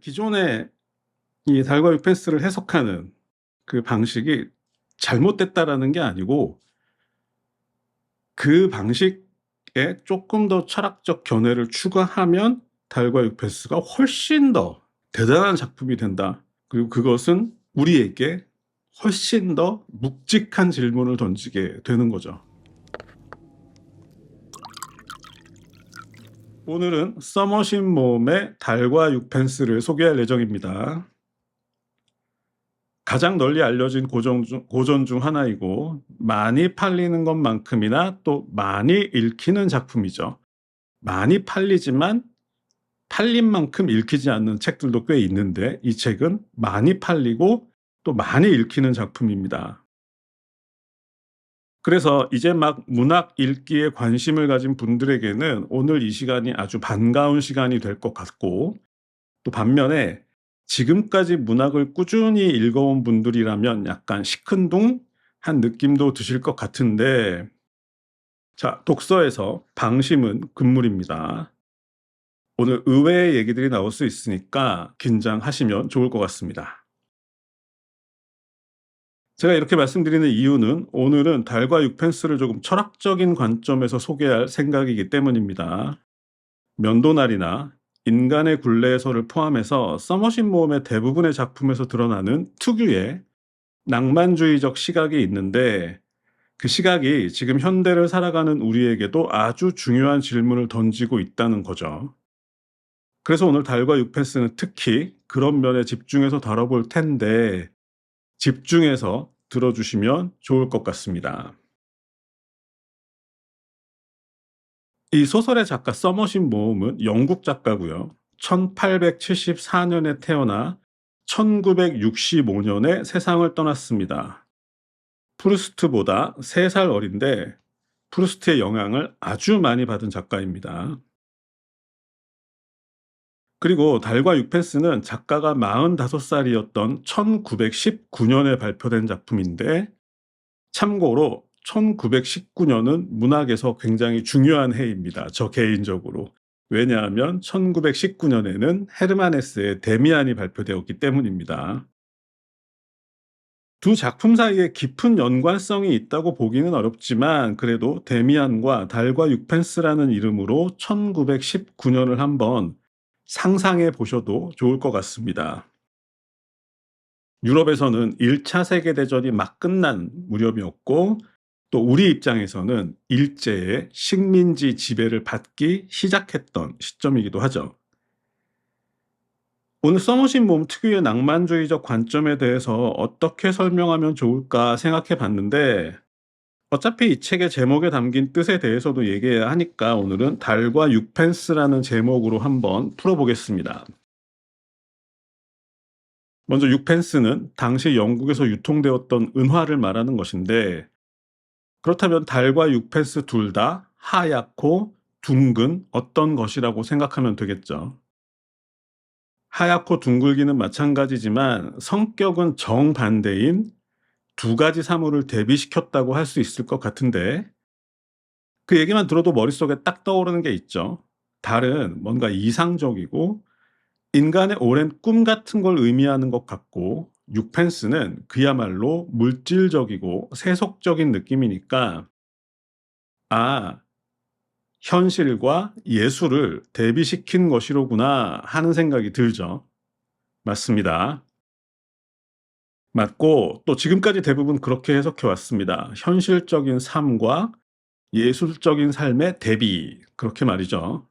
기존에 이 달과 육펜스를 해석하는 그 방식이 잘못됐다라는 게 아니고 그 방식에 조금 더 철학적 견해를 추가하면 달과 육펜스가 훨씬 더 대단한 작품이 된다. 그리고 그것은 우리에게 훨씬 더 묵직한 질문을 던지게 되는 거죠. 오늘은 서머신 모음의 달과 육펜스를 소개할 예정입니다. 가장 널리 알려진 고전 중, 고전 중 하나이고 많이 팔리는 것만큼이나 또 많이 읽히는 작품이죠. 많이 팔리지만 팔린 만큼 읽히지 않는 책들도 꽤 있는데 이 책은 많이 팔리고 또 많이 읽히는 작품입니다. 그래서 이제 막 문학 읽기에 관심을 가진 분들에게는 오늘 이 시간이 아주 반가운 시간이 될 것 같고 또 반면에 지금까지 문학을 꾸준히 읽어온 분들이라면 약간 시큰둥한 느낌도 드실 것 같은데 자 독서에서 방심은 금물입니다. 오늘 의외의 얘기들이 나올 수 있으니까 긴장하시면 좋을 것 같습니다. 제가 이렇게 말씀드리는 이유는 오늘은 달과 육펜스를 조금 철학적인 관점에서 소개할 생각이기 때문입니다. 면도날이나 인간의 굴레에서를 포함해서 서머신 모험의 대부분의 작품에서 드러나는 특유의 낭만주의적 시각이 있는데 그 시각이 지금 현대를 살아가는 우리에게도 아주 중요한 질문을 던지고 있다는 거죠. 그래서 오늘 달과 육펜스는 특히 그런 면에 집중해서 다뤄볼 텐데 집중해서 들어주시면 좋을 것 같습니다. 이 소설의 작가 서머신 모음은 영국 작가고요. 1874년에 태어나 1965년에 세상을 떠났습니다. 프루스트보다 3살 어린데 프루스트의 영향을 아주 많이 받은 작가입니다. 그리고 달과 육펜스는 작가가 45살이었던 1919년에 발표된 작품인데 참고로 1919년은 문학에서 굉장히 중요한 해입니다. 저 개인적으로. 왜냐하면 1919년에는 헤르만 헤스의 데미안이 발표되었기 때문입니다. 두 작품 사이에 깊은 연관성이 있다고 보기는 어렵지만 그래도 데미안과 달과 육펜스라는 이름으로 1919년을 한번 상상해 보셔도 좋을 것 같습니다. 유럽에서는 1차 세계대전이 막 끝난 무렵이었고 또 우리 입장에서는 일제의 식민지 지배를 받기 시작했던 시점이기도 하죠. 오늘 써놓으신 몸 특유의 낭만주의적 관점에 대해서 어떻게 설명하면 좋을까 생각해 봤는데 어차피 이 책의 제목에 담긴 뜻에 대해서도 얘기해야 하니까 오늘은 달과 육펜스라는 제목으로 한번 풀어보겠습니다. 먼저 육펜스는 당시 영국에서 유통되었던 은화를 말하는 것인데 그렇다면 달과 육펜스 둘 다 하얗고 둥근 어떤 것이라고 생각하면 되겠죠. 하얗고 둥글기는 마찬가지지만 성격은 정반대인 두 가지 사물을 대비시켰다고 할 수 있을 것 같은데 그 얘기만 들어도 머릿속에 딱 떠오르는 게 있죠. 달은 뭔가 이상적이고 인간의 오랜 꿈 같은 걸 의미하는 것 같고 육펜스는 그야말로 물질적이고 세속적인 느낌이니까 아 현실과 예술을 대비시킨 것이로구나 하는 생각이 들죠. 맞습니다. 맞고 또 지금까지 대부분 그렇게 해석해 왔습니다. 현실적인 삶과 예술적인 삶의 대비 그렇게 말이죠.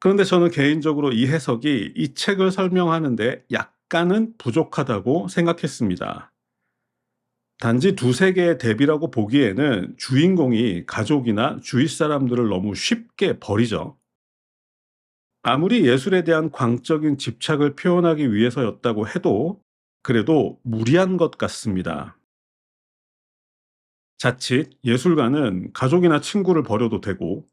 그런데 저는 개인적으로 이 해석이 이 책을 설명하는데 약간은 부족하다고 생각했습니다. 단지 두세 개의 대비라고 보기에는 주인공이 가족이나 주위 사람들을 너무 쉽게 버리죠. 아무리 예술에 대한 광적인 집착을 표현하기 위해서였다고 해도 그래도 무리한 것 같습니다. 자칫 예술가는 가족이나 친구를 버려도 되고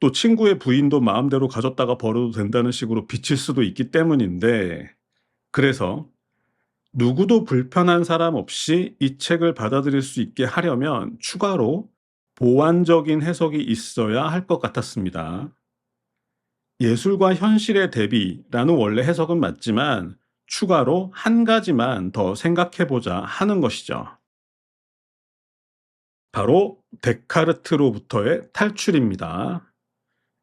또 친구의 부인도 마음대로 가졌다가 버려도 된다는 식으로 비칠 수도 있기 때문인데 그래서 누구도 불편한 사람 없이 이 책을 받아들일 수 있게 하려면 추가로 보완적인 해석이 있어야 할 것 같았습니다. 예술과 현실의 대비라는 원래 해석은 맞지만 추가로 한 가지만 더 생각해 보자 하는 것이죠. 바로 데카르트로부터의 탈출입니다.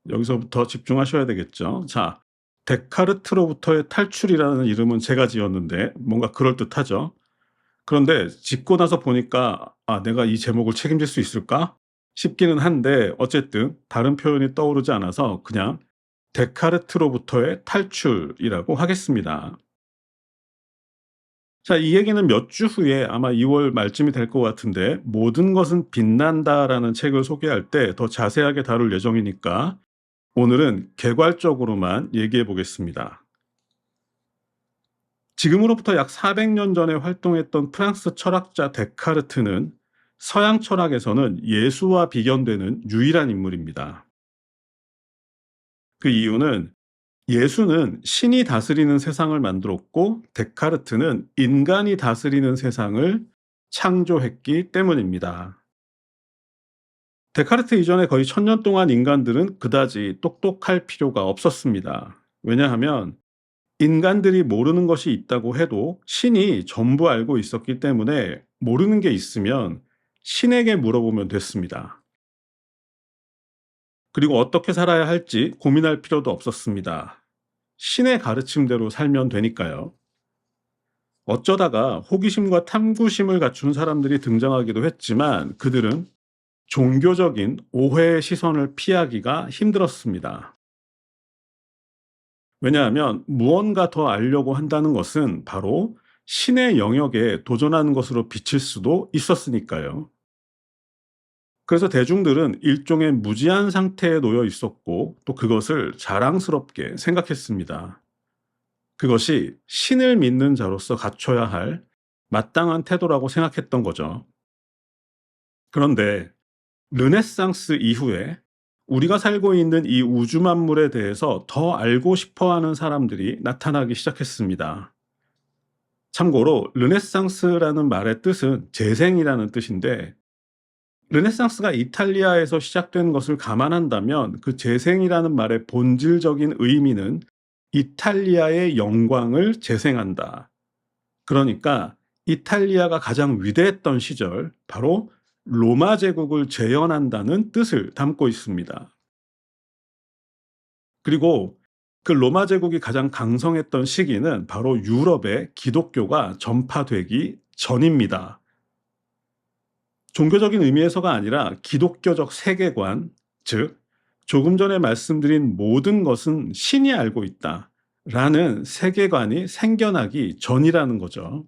여기서부터 집중하셔야 되겠죠. 자, 데카르트로부터의 탈출이라는 이름은 제가 지었는데 뭔가 그럴듯하죠. 그런데 짓고 나서 보니까 아, 내가 이 제목을 책임질 수 있을까? 싶기는 한데 어쨌든 다른 표현이 떠오르지 않아서 그냥 데카르트로부터의 탈출이라고 하겠습니다. 자, 이 얘기는 몇 주 후에 아마 2월 말쯤이 될 것 같은데 모든 것은 빛난다라는 책을 소개할 때 더 자세하게 다룰 예정이니까 오늘은 개괄적으로만 얘기해 보겠습니다. 지금으로부터 약 400년 전에 활동했던 프랑스 철학자 데카르트는 서양 철학에서는 예수와 비견되는 유일한 인물입니다. 그 이유는 예수는 신이 다스리는 세상을 만들었고 데카르트는 인간이 다스리는 세상을 창조했기 때문입니다. 데카르트 이전에 거의 천년 동안 인간들은 그다지 똑똑할 필요가 없었습니다. 왜냐하면 인간들이 모르는 것이 있다고 해도 신이 전부 알고 있었기 때문에 모르는 게 있으면 신에게 물어보면 됐습니다. 그리고 어떻게 살아야 할지 고민할 필요도 없었습니다. 신의 가르침대로 살면 되니까요. 어쩌다가 호기심과 탐구심을 갖춘 사람들이 등장하기도 했지만 그들은 종교적인 오해의 시선을 피하기가 힘들었습니다. 왜냐하면 무언가 더 알려고 한다는 것은 바로 신의 영역에 도전하는 것으로 비칠 수도 있었으니까요. 그래서 대중들은 일종의 무지한 상태에 놓여 있었고 또 그것을 자랑스럽게 생각했습니다. 그것이 신을 믿는 자로서 갖춰야 할 마땅한 태도라고 생각했던 거죠. 그런데 르네상스 이후에 우리가 살고 있는 이 우주 만물에 대해서 더 알고 싶어 하는 사람들이 나타나기 시작했습니다. 참고로 르네상스라는 말의 뜻은 재생이라는 뜻인데 르네상스가 이탈리아에서 시작된 것을 감안한다면 그 재생이라는 말의 본질적인 의미는 이탈리아의 영광을 재생한다. 그러니까 이탈리아가 가장 위대했던 시절, 바로 로마 제국을 재현한다는 뜻을 담고 있습니다. 그리고 그 로마 제국이 가장 강성했던 시기는 바로 유럽에 기독교가 전파되기 전입니다. 종교적인 의미에서가 아니라 기독교적 세계관, 즉, 조금 전에 말씀드린 모든 것은 신이 알고 있다. 라는 세계관이 생겨나기 전이라는 거죠.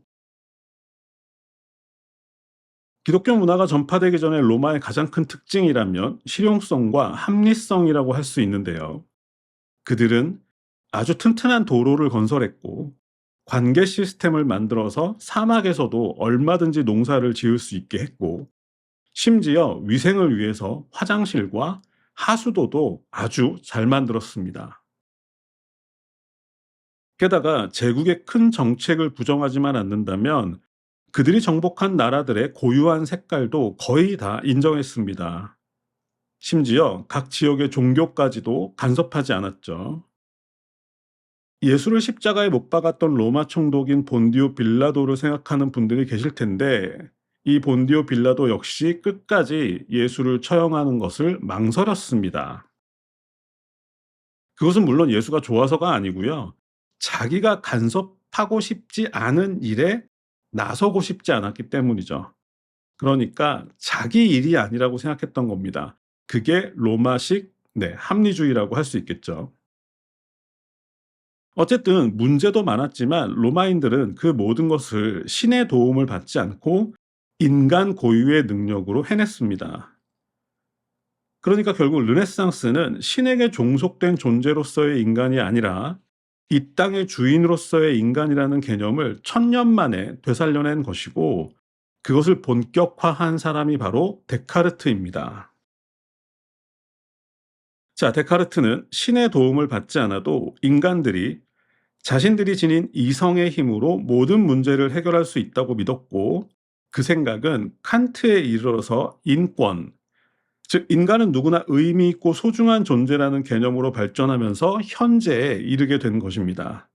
기독교 문화가 전파되기 전에 로마의 가장 큰 특징이라면 실용성과 합리성이라고 할 수 있는데요. 그들은 아주 튼튼한 도로를 건설했고, 관계 시스템을 만들어서 사막에서도 얼마든지 농사를 지을 수 있게 했고, 심지어 위생을 위해서 화장실과 하수도도 아주 잘 만들었습니다. 게다가 제국의 큰 정책을 부정하지만 않는다면 그들이 정복한 나라들의 고유한 색깔도 거의 다 인정했습니다. 심지어 각 지역의 종교까지도 간섭하지 않았죠. 예수를 십자가에 못 박았던 로마 총독인 본디오 빌라도를 생각하는 분들이 계실 텐데 이 본디오 빌라도 역시 끝까지 예수를 처형하는 것을 망설였습니다. 그것은 물론 예수가 좋아서가 아니고요. 자기가 간섭하고 싶지 않은 일에 나서고 싶지 않았기 때문이죠. 그러니까 자기 일이 아니라고 생각했던 겁니다. 그게 로마식 네, 합리주의라고 할 수 있겠죠. 어쨌든 문제도 많았지만 로마인들은 그 모든 것을 신의 도움을 받지 않고 인간 고유의 능력으로 해냈습니다. 그러니까 결국 르네상스는 신에게 종속된 존재로서의 인간이 아니라 이 땅의 주인으로서의 인간이라는 개념을 천년 만에 되살려낸 것이고 그것을 본격화한 사람이 바로 데카르트입니다. 자, 데카르트는 신의 도움을 받지 않아도 인간들이 자신들이 지닌 이성의 힘으로 모든 문제를 해결할 수 있다고 믿었고 그 생각은 칸트에 이르러서 인권, 즉 인간은 누구나 의미 있고 소중한 존재라는 개념으로 발전하면서 현재에 이르게 된 것입니다.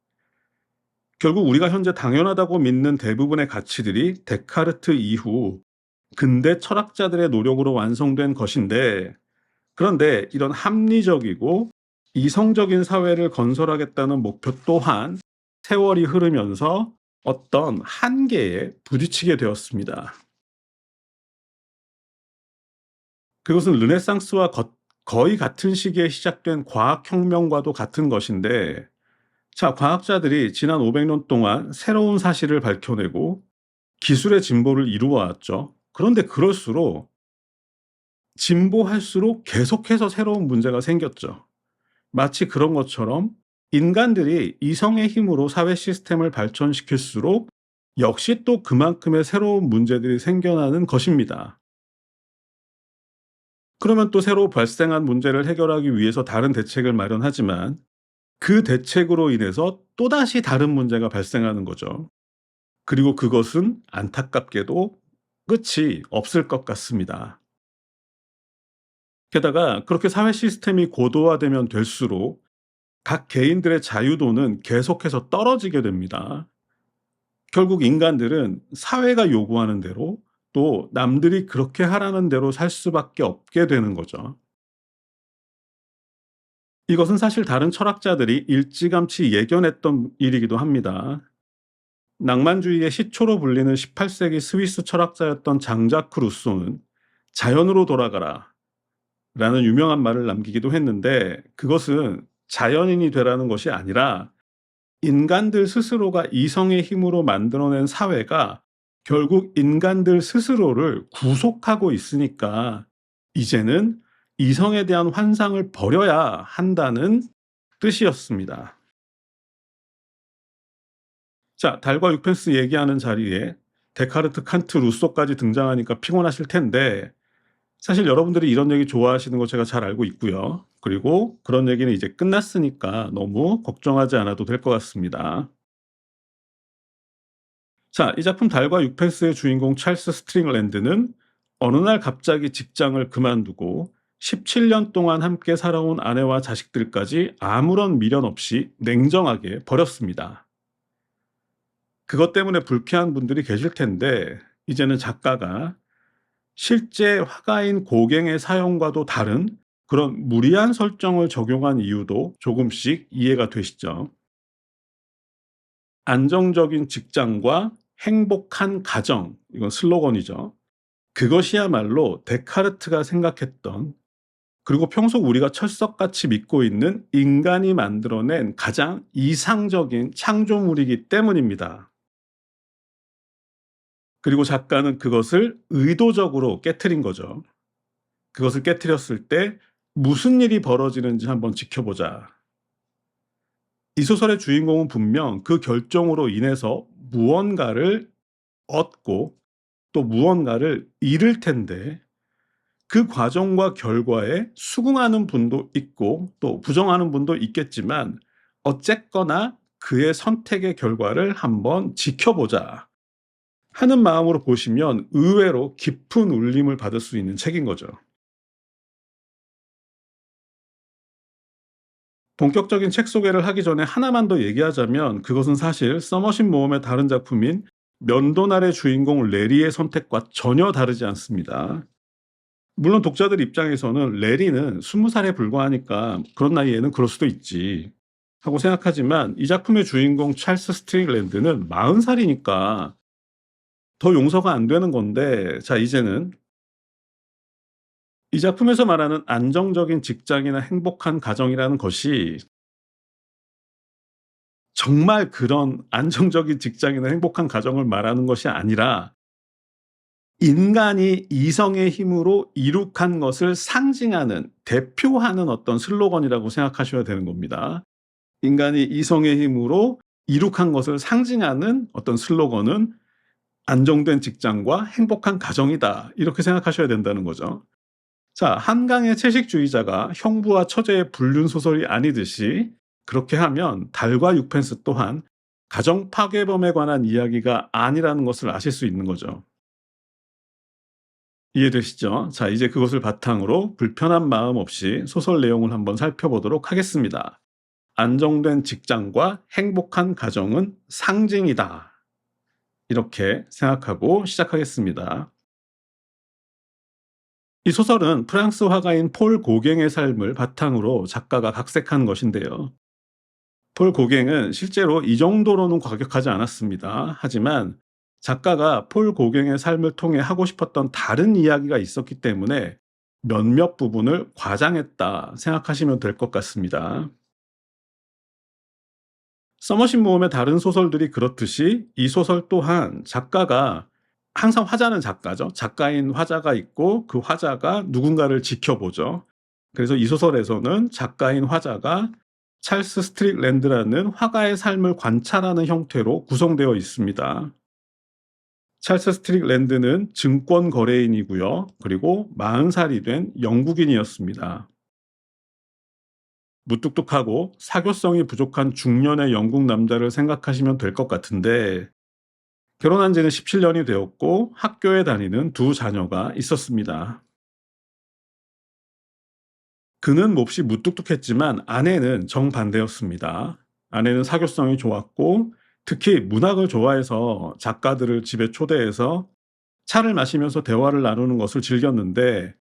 결국 우리가 현재 당연하다고 믿는 대부분의 가치들이 데카르트 이후 근대 철학자들의 노력으로 완성된 것인데 그런데 이런 합리적이고 이성적인 사회를 건설하겠다는 목표 또한 세월이 흐르면서 어떤 한계에 부딪히게 되었습니다. 그것은 르네상스와 거, 거의 같은 시기에 시작된 과학혁명과도 같은 것인데 자, 과학자들이 지난 500년 동안 새로운 사실을 밝혀내고 기술의 진보를 이루어왔죠. 그런데 그럴수록 진보할수록 계속해서 새로운 문제가 생겼죠. 마치 그런 것처럼 인간들이 이성의 힘으로 사회 시스템을 발전시킬수록 역시 또 그만큼의 새로운 문제들이 생겨나는 것입니다. 그러면 또 새로 발생한 문제를 해결하기 위해서 다른 대책을 마련하지만 그 대책으로 인해서 또다시 다른 문제가 발생하는 거죠. 그리고 그것은 안타깝게도 끝이 없을 것 같습니다. 게다가 그렇게 사회 시스템이 고도화되면 될수록 각 개인들의 자유도는 계속해서 떨어지게 됩니다. 결국 인간들은 사회가 요구하는 대로 또 남들이 그렇게 하라는 대로 살 수밖에 없게 되는 거죠. 이것은 사실 다른 철학자들이 일찌감치 예견했던 일이기도 합니다. 낭만주의의 시초로 불리는 18세기 스위스 철학자였던 장자크 루소는 자연으로 돌아가라 라는 유명한 말을 남기기도 했는데 그것은 자연인이 되라는 것이 아니라 인간들 스스로가 이성의 힘으로 만들어낸 사회가 결국 인간들 스스로를 구속하고 있으니까 이제는 이성에 대한 환상을 버려야 한다는 뜻이었습니다. 자, 달과 육펜스 얘기하는 자리에 데카르트, 칸트, 루소까지 등장하니까 피곤하실 텐데 사실 여러분들이 이런 얘기 좋아하시는 거 제가 잘 알고 있고요. 그리고 그런 얘기는 이제 끝났으니까 너무 걱정하지 않아도 될 것 같습니다. 자, 이 작품 달과 육펜스의 주인공 찰스 스트링랜드는 어느 날 갑자기 직장을 그만두고 17년 동안 함께 살아온 아내와 자식들까지 아무런 미련 없이 냉정하게 버렸습니다. 그것 때문에 불쾌한 분들이 계실 텐데 이제는 작가가 실제 화가인 고갱의 사용과도 다른 그런 무리한 설정을 적용한 이유도 조금씩 이해가 되시죠. 안정적인 직장과 행복한 가정, 이건 슬로건이죠. 그것이야말로 데카르트가 생각했던 그리고 평소 우리가 철석같이 믿고 있는 인간이 만들어낸 가장 이상적인 창조물이기 때문입니다. 그리고 작가는 그것을 의도적으로 깨뜨린 거죠. 그것을 깨뜨렸을 때 무슨 일이 벌어지는지 한번 지켜보자. 이 소설의 주인공은 분명 그 결정으로 인해서 무언가를 얻고 또 무언가를 잃을 텐데 그 과정과 결과에 수긍하는 분도 있고 또 부정하는 분도 있겠지만 어쨌거나 그의 선택의 결과를 한번 지켜보자 하는 마음으로 보시면 의외로 깊은 울림을 받을 수 있는 책인 거죠. 본격적인 책 소개를 하기 전에 하나만 더 얘기하자면 그것은 사실 서머신 모험의 다른 작품인 면도날의 주인공 레리의 선택과 전혀 다르지 않습니다. 물론 독자들 입장에서는 레리는 20살에 불과하니까 그런 나이에는 그럴 수도 있지 하고 생각하지만 이 작품의 주인공 찰스 스트링랜드는 40살이니까 더 용서가 안 되는 건데 자 이제는 이 작품에서 말하는 안정적인 직장이나 행복한 가정이라는 것이 정말 그런 안정적인 직장이나 행복한 가정을 말하는 것이 아니라 인간이 이성의 힘으로 이룩한 것을 상징하는, 대표하는 어떤 슬로건이라고 생각하셔야 되는 겁니다. 인간이 이성의 힘으로 이룩한 것을 상징하는 어떤 슬로건은 안정된 직장과 행복한 가정이다. 이렇게 생각하셔야 된다는 거죠. 자, 한강의 채식주의자가 형부와 처제의 불륜 소설이 아니듯이 그렇게 하면 달과 육펜스 또한 가정 파괴범에 관한 이야기가 아니라는 것을 아실 수 있는 거죠. 이해되시죠? 자, 이제 그것을 바탕으로 불편한 마음 없이 소설 내용을 한번 살펴보도록 하겠습니다. 안정된 직장과 행복한 가정은 상징이다. 이렇게 생각하고 시작하겠습니다. 이 소설은 프랑스 화가인 폴 고갱의 삶을 바탕으로 작가가 각색한 것인데요. 폴 고갱은 실제로 이 정도로는 과격하지 않았습니다. 하지만 작가가 폴 고갱의 삶을 통해 하고 싶었던 다른 이야기가 있었기 때문에 몇몇 부분을 과장했다 생각하시면 될 것 같습니다. 서머신 모험의 다른 소설들이 그렇듯이 이 소설 또한 작가가 항상 화자는 작가죠. 작가인 화자가 있고 그 화자가 누군가를 지켜보죠. 그래서 이 소설에서는 작가인 화자가 찰스 스트릭랜드라는 화가의 삶을 관찰하는 형태로 구성되어 있습니다. 찰스 스트릭랜드는 증권 거래인이고요. 그리고 40살이 된 영국인이었습니다. 무뚝뚝하고 사교성이 부족한 중년의 영국 남자를 생각하시면 될 것 같은데 결혼한 지는 17년이 되었고 학교에 다니는 두 자녀가 있었습니다. 그는 몹시 무뚝뚝했지만 아내는 정반대였습니다. 아내는 사교성이 좋았고 특히 문학을 좋아해서 작가들을 집에 초대해서 차를 마시면서 대화를 나누는 것을 즐겼는데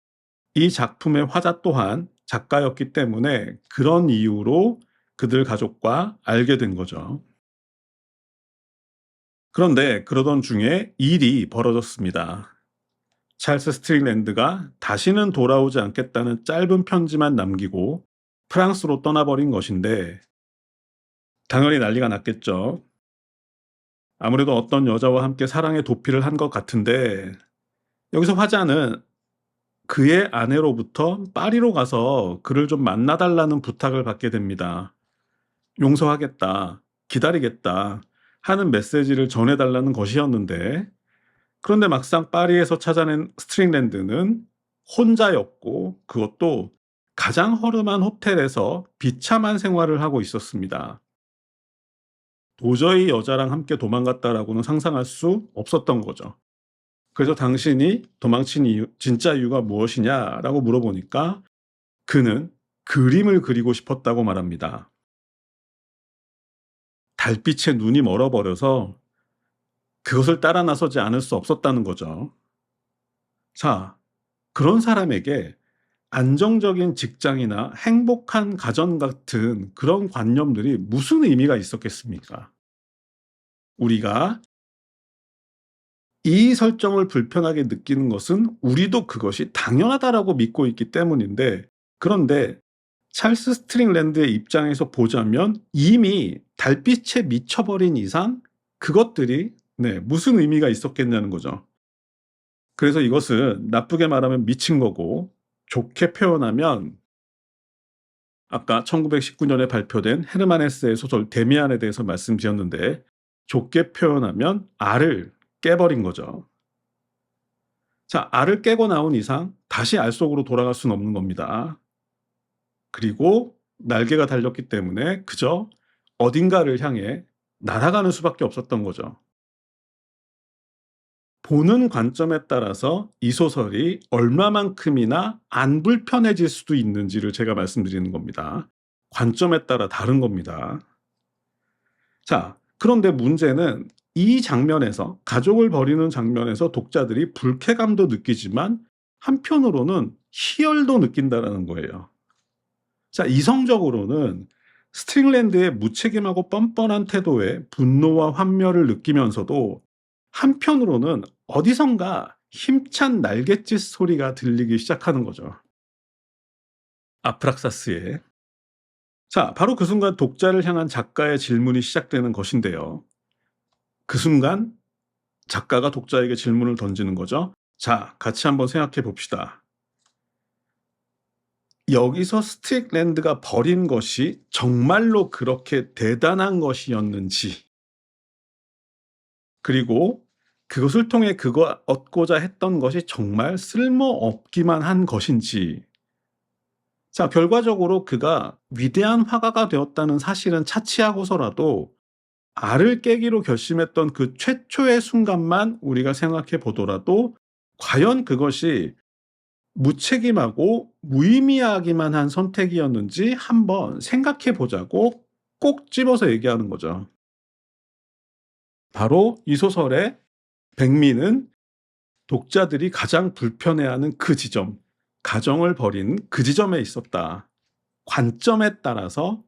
이 작품의 화자 또한 작가였기 때문에 그런 이유로 그들 가족과 알게 된 거죠. 그런데 그러던 중에 일이 벌어졌습니다. 찰스 스트링랜드가 다시는 돌아오지 않겠다는 짧은 편지만 남기고 프랑스로 떠나버린 것인데 당연히 난리가 났겠죠. 아무래도 어떤 여자와 함께 사랑의 도피를 한 것 같은데 여기서 화자는 그의 아내로부터 파리로 가서 그를 좀 만나달라는 부탁을 받게 됩니다. 용서하겠다, 기다리겠다 하는 메시지를 전해달라는 것이었는데 그런데 막상 파리에서 찾아낸 스트링랜드는 혼자였고 그것도 가장 허름한 호텔에서 비참한 생활을 하고 있었습니다. 도저히 여자랑 함께 도망갔다라고는 상상할 수 없었던 거죠. 그래서 당신이 도망친 이유, 진짜 이유가 무엇이냐라고 물어보니까 그는 그림을 그리고 싶었다고 말합니다. 달빛에 눈이 멀어버려서 그것을 따라 나서지 않을 수 없었다는 거죠. 자, 그런 사람에게 안정적인 직장이나 행복한 가정 같은 그런 관념들이 무슨 의미가 있었겠습니까? 우리가 이 설정을 불편하게 느끼는 것은 우리도 그것이 당연하다라고 믿고 있기 때문인데 그런데 찰스 스트링랜드의 입장에서 보자면 이미 달빛에 미쳐버린 이상 그것들이 네, 무슨 의미가 있었겠냐는 거죠. 그래서 이것은 나쁘게 말하면 미친 거고 좋게 표현하면 아까 1919년에 발표된 헤르만 헤스의 소설 데미안에 대해서 말씀드렸는데 좋게 표현하면 알을 깨버린 거죠. 자, 알을 깨고 나온 이상 다시 알 속으로 돌아갈 수는 없는 겁니다. 그리고 날개가 달렸기 때문에 그저 어딘가를 향해 날아가는 수밖에 없었던 거죠. 보는 관점에 따라서 이 소설이 얼마만큼이나 안 불편해질 수도 있는지를 제가 말씀드리는 겁니다. 관점에 따라 다른 겁니다. 자, 그런데 문제는 이 장면에서 가족을 버리는 장면에서 독자들이 불쾌감도 느끼지만 한편으로는 희열도 느낀다라는 거예요. 자, 이성적으로는 스트링랜드의 무책임하고 뻔뻔한 태도에 분노와 환멸을 느끼면서도 한편으로는 어디선가 힘찬 날갯짓 소리가 들리기 시작하는 거죠. 아프락사스의 자, 바로 그 순간 독자를 향한 작가의 질문이 시작되는 것인데요. 그 순간 작가가 독자에게 질문을 던지는 거죠. 자, 같이 한번 생각해 봅시다. 여기서 스틱랜드가 버린 것이 정말로 그렇게 대단한 것이었는지, 그리고 그것을 통해 그거 얻고자 했던 것이 정말 쓸모없기만 한 것인지, 자, 결과적으로 그가 위대한 화가가 되었다는 사실은 차치하고서라도 알을 깨기로 결심했던 그 최초의 순간만 우리가 생각해 보더라도 과연 그것이 무책임하고 무의미하기만 한 선택이었는지 한번 생각해 보자고 꼭 집어서 얘기하는 거죠. 바로 이 소설의 백미는 독자들이 가장 불편해하는 그 지점, 가정을 버린 그 지점에 있었다. 관점에 따라서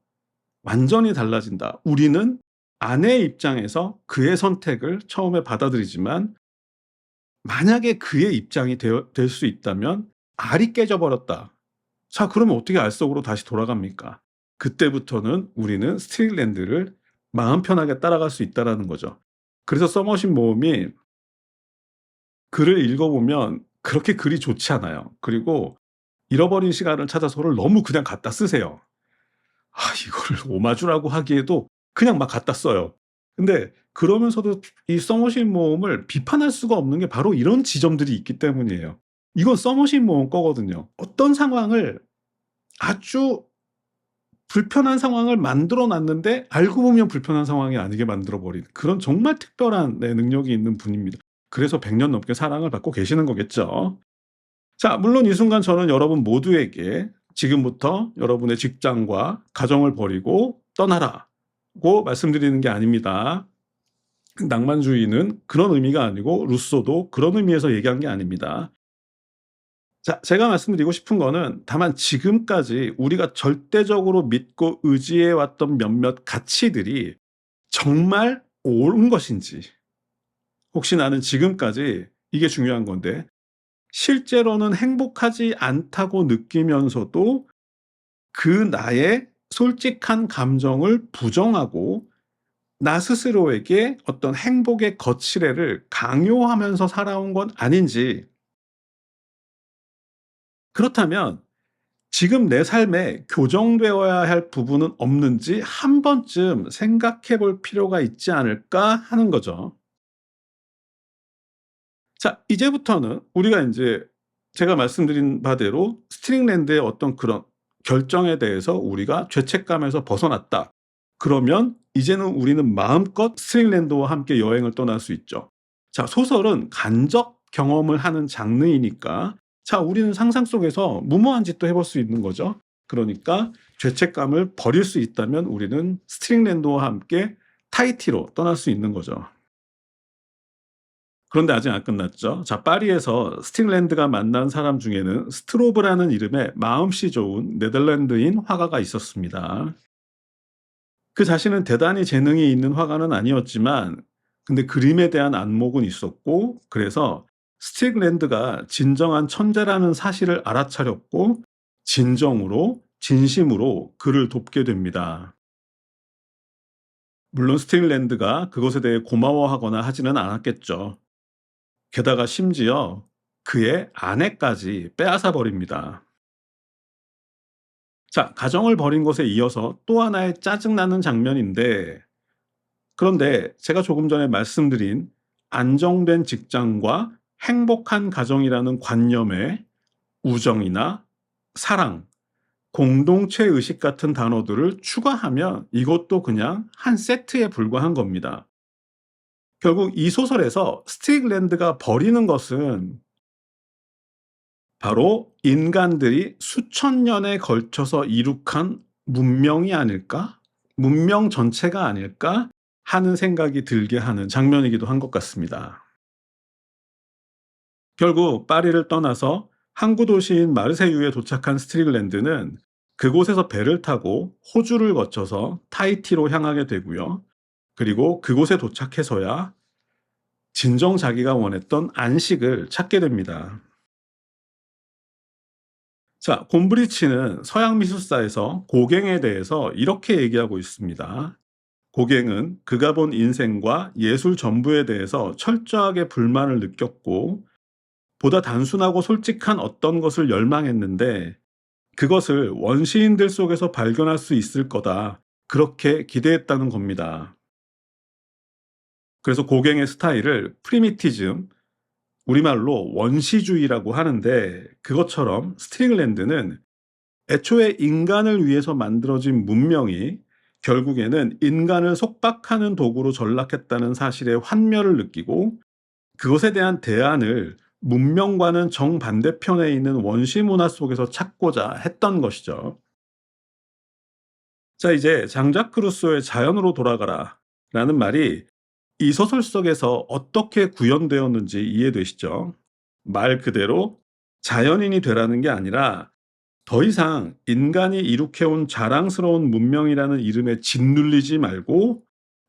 완전히 달라진다. 우리는 아내의 입장에서 그의 선택을 처음에 받아들이지만 만약에 그의 입장이 될 수 있다면 알이 깨져버렸다. 자, 그러면 어떻게 알 속으로 다시 돌아갑니까? 그때부터는 우리는 스트릭랜드를 마음 편하게 따라갈 수 있다라는 거죠. 그래서 써머신 모험이 글을 읽어보면 그렇게 글이 좋지 않아요. 그리고 잃어버린 시간을 찾아서를 너무 그냥 갖다 쓰세요. 아, 이거를 오마주라고 하기에도 그냥 막 갖다 써요. 근데 그러면서도 이 써머신 모험을 비판할 수가 없는 게 바로 이런 지점들이 있기 때문이에요. 이건 써머신 모험 거거든요. 어떤 상황을 아주 불편한 상황을 만들어 놨는데 알고 보면 불편한 상황이 아니게 만들어 버린 그런 정말 특별한 네, 능력이 있는 분입니다. 그래서 100년 넘게 사랑을 받고 계시는 거겠죠. 자, 물론 이 순간 저는 여러분 모두에게 지금부터 여러분의 직장과 가정을 버리고 떠나라 고 말씀드리는 게 아닙니다. 낭만주의는 그런 의미가 아니고 루소도 그런 의미에서 얘기한 게 아닙니다. 자, 제가 말씀드리고 싶은 거는 다만 지금까지 우리가 절대적으로 믿고 의지해 왔던 몇몇 가치들이 정말 옳은 것인지 혹시 나는 지금까지 이게 중요한 건데 실제로는 행복하지 않다고 느끼면서도 그 나의 솔직한 감정을 부정하고 나 스스로에게 어떤 행복의 거치레를 강요하면서 살아온 건 아닌지 그렇다면 지금 내 삶에 교정되어야 할 부분은 없는지 한 번쯤 생각해 볼 필요가 있지 않을까 하는 거죠. 자, 이제부터는 우리가 이제 제가 말씀드린 바대로 스트링랜드의 어떤 그런 결정에 대해서 우리가 죄책감에서 벗어났다. 그러면 이제는 우리는 마음껏 스트링랜드와 함께 여행을 떠날 수 있죠. 자, 소설은 간접 경험을 하는 장르이니까 자, 우리는 상상 속에서 무모한 짓도 해볼 수 있는 거죠. 그러니까 죄책감을 버릴 수 있다면 우리는 스트링랜드와 함께 타이티로 떠날 수 있는 거죠. 그런데 아직 안 끝났죠. 자, 파리에서 스팅랜드가 만난 사람 중에는 스트로브라는 이름의 마음씨 좋은 네덜란드인 화가가 있었습니다. 그 자신은 대단히 재능이 있는 화가는 아니었지만, 근데 그림에 대한 안목은 있었고, 그래서 스틱랜드가 진정한 천재라는 사실을 알아차렸고 진정으로 진심으로 그를 돕게 됩니다. 물론 스틱랜드가 그것에 대해 고마워하거나 하지는 않았겠죠. 게다가 심지어 그의 아내까지 빼앗아 버립니다. 자, 가정을 버린 것에 이어서 또 하나의 짜증나는 장면인데, 그런데 제가 조금 전에 말씀드린 안정된 직장과 행복한 가정이라는 관념에 우정이나 사랑, 공동체 의식 같은 단어들을 추가하면 이것도 그냥 한 세트에 불과한 겁니다. 결국 이 소설에서 스틱랜드가 버리는 것은 바로 인간들이 수천 년에 걸쳐서 이룩한 문명이 아닐까? 문명 전체가 아닐까? 하는 생각이 들게 하는 장면이기도 한 것 같습니다. 결국 파리를 떠나서 항구 도시인 마르세유에 도착한 스트릭랜드는 그곳에서 배를 타고 호주를 거쳐서 타이티로 향하게 되고요. 그리고 그곳에 도착해서야 진정 자기가 원했던 안식을 찾게 됩니다. 자, 곰브리치는 서양 미술사에서 고갱에 대해서 이렇게 얘기하고 있습니다. 고갱은 그가 본 인생과 예술 전부에 대해서 철저하게 불만을 느꼈고 보다 단순하고 솔직한 어떤 것을 열망했는데 그것을 원시인들 속에서 발견할 수 있을 거다. 그렇게 기대했다는 겁니다. 그래서 고갱의 스타일을 프리미티즘, 우리말로 원시주의라고 하는데 그것처럼 스트링랜드는 애초에 인간을 위해서 만들어진 문명이 결국에는 인간을 속박하는 도구로 전락했다는 사실에 환멸을 느끼고 그것에 대한 대안을 문명과는 정반대편에 있는 원시 문화 속에서 찾고자 했던 것이죠. 자, 이제 장자크 루소의 자연으로 돌아가라 라는 말이 이 소설 속에서 어떻게 구현되었는지 이해되시죠? 말 그대로 자연인이 되라는 게 아니라 더 이상 인간이 이룩해온 자랑스러운 문명이라는 이름에 짓눌리지 말고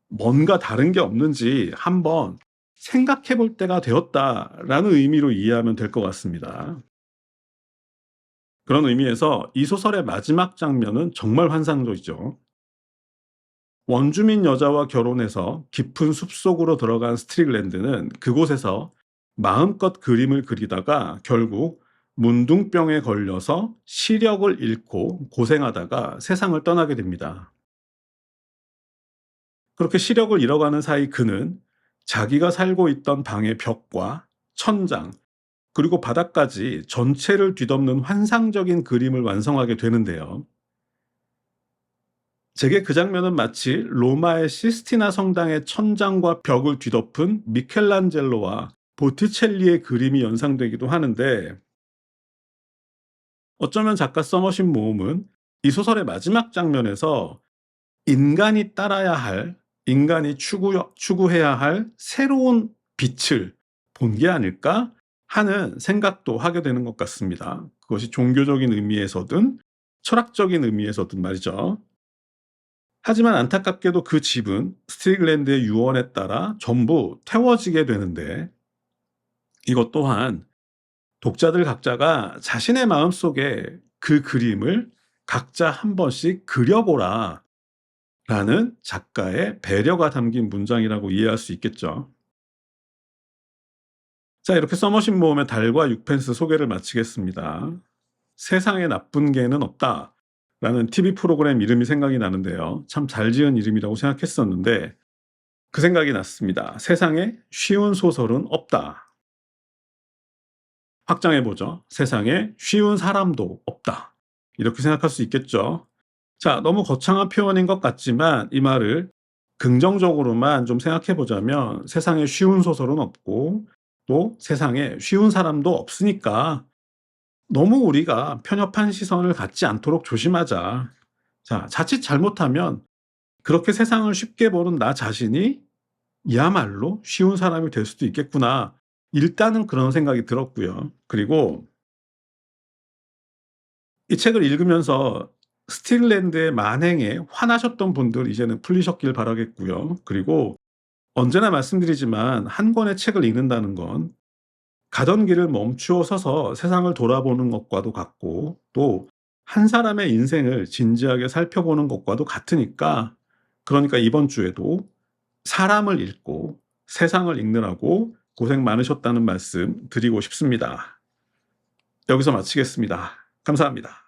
뭔가 다른 게 없는지 한번 생각해 볼 때가 되었다라는 의미로 이해하면 될 것 같습니다. 그런 의미에서 이 소설의 마지막 장면은 정말 환상적이죠. 원주민 여자와 결혼해서 깊은 숲속으로 들어간 스트릭랜드는 그곳에서 마음껏 그림을 그리다가 결국 문둥병에 걸려서 시력을 잃고 고생하다가 세상을 떠나게 됩니다. 그렇게 시력을 잃어가는 사이 그는 자기가 살고 있던 방의 벽과 천장, 그리고 바닥까지 전체를 뒤덮는 환상적인 그림을 완성하게 되는데요. 제게 그 장면은 마치 로마의 시스티나 성당의 천장과 벽을 뒤덮은 미켈란젤로와 보티첼리의 그림이 연상되기도 하는데 어쩌면 작가 써머신 모음은 이 소설의 마지막 장면에서 인간이 따라야 할, 인간이 추구, 추구해야 할 새로운 빛을 본 게 아닐까 하는 생각도 하게 되는 것 같습니다. 그것이 종교적인 의미에서든 철학적인 의미에서든 말이죠. 하지만 안타깝게도 그 집은 스트릭랜드의 유언에 따라 전부 태워지게 되는데 이것 또한 독자들 각자가 자신의 마음 속에 그 그림을 각자 한 번씩 그려보라 라는 작가의 배려가 담긴 문장이라고 이해할 수 있겠죠. 자, 이렇게 써머신 모험의 달과 육펜스 소개를 마치겠습니다. 세상에 나쁜 개는 없다. 라는 TV 프로그램 이름이 생각이 나는데요. 참 잘 지은 이름이라고 생각했었는데 그 생각이 났습니다. 세상에 쉬운 소설은 없다. 확장해보죠. 세상에 쉬운 사람도 없다. 이렇게 생각할 수 있겠죠. 자, 너무 거창한 표현인 것 같지만 이 말을 긍정적으로만 좀 생각해 보자면 세상에 쉬운 소설은 없고 또 세상에 쉬운 사람도 없으니까 너무 우리가 편협한 시선을 갖지 않도록 조심하자. 자, 자칫 잘못하면 그렇게 세상을 쉽게 보는 나 자신이 이야말로 쉬운 사람이 될 수도 있겠구나. 일단은 그런 생각이 들었고요. 그리고 이 책을 읽으면서 스틸랜드의 만행에 화나셨던 분들 이제는 풀리셨길 바라겠고요. 그리고 언제나 말씀드리지만 한 권의 책을 읽는다는 건 가던 길을 멈추어 서서 세상을 돌아보는 것과도 같고 또 한 사람의 인생을 진지하게 살펴보는 것과도 같으니까 그러니까 이번 주에도 사람을 읽고 세상을 읽느라고 고생 많으셨다는 말씀 드리고 싶습니다. 여기서 마치겠습니다. 감사합니다.